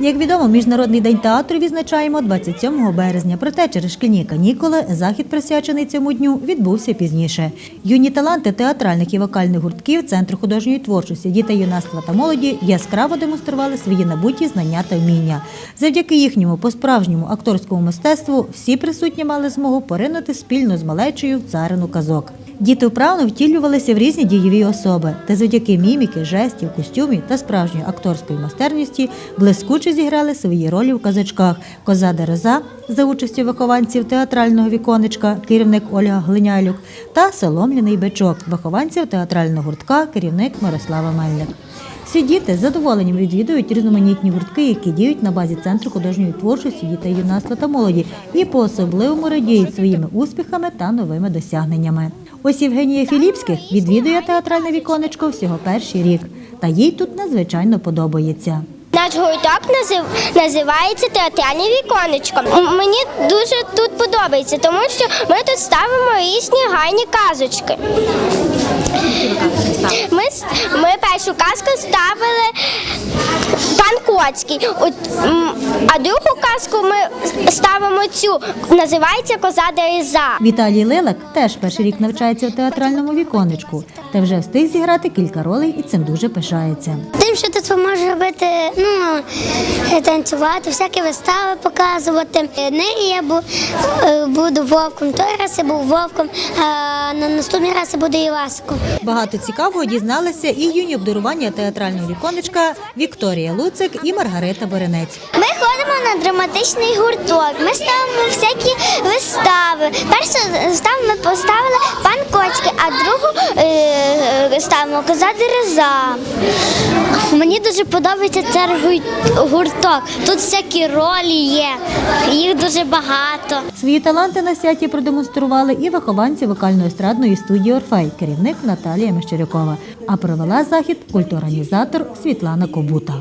Як відомо, міжнародний день театру відзначаємо 27 березня. Проте через шкільні канікули захід, присвячений цьому дню, відбувся пізніше. Юні таланти театральних і вокальних гуртків Центру художньої творчості дітей, юнацтва та молоді яскраво демонстрували свої набуті знання та вміння. Завдяки їхньому по-справжньому акторському мистецтву всі присутні мали змогу поринути спільно з малечею в царину казок. Діти вправно втілювалися в різні дієві особи, та завдяки міміки, жестів, костюмів та справжньої акторської майстерності блискуче зіграли свої ролі в казачках Коза Дереза за участю вихованців театрального віконечка, керівник Ольга Глинялюк, та Солом'яний бичок, вихованців театрального гуртка, керівник Мирослава Мельник. Всі діти з задоволенням відвідують різноманітні гуртки, які діють на базі центру художньої творчості дітей, юнацтва та молоді, і по-особливому радіють своїми успіхами та новими досягненнями. Ось Євгенія Філіпських відвідує театральне віконечко всього перший рік, та їй тут надзвичайно подобається. Наш гурток назив, називається театральне віконечко. Мені дуже тут подобається, тому що ми тут ставимо різні гарні казочки. Ми, ми першу казку ставили От, а другу казку ми ставимо цю, називається Коза Дереза. Віталій Лелек теж перший рік навчається у театральному віконечку та вже встиг зіграти кілька ролей і цим дуже пишається. Тим, що тут може робити, ну танцювати, всякі вистави показувати. Нині я е, буду вовком. Той раз я був вовком, а на наступний раз я буду Іваском. Багато цікавого дізналися і юні обдарування театрального віконечка Вікторія Луцик і Маргарита Боренець. Ми ходимо на драматичний гурток. Ми ставимо всякі вистави. Першу виставу ми поставили пан Коцький, а другу е, ставимо коза Дереза. Мені дуже подобається цей гурток. Тут всякі ролі є, їх дуже багато. Свої таланти на святі продемонстрували і вихованці вокально-естрадної студії Орфей, керівник Наталія Мещерякова. А провела захід культурорганізатор Світлана Кобута.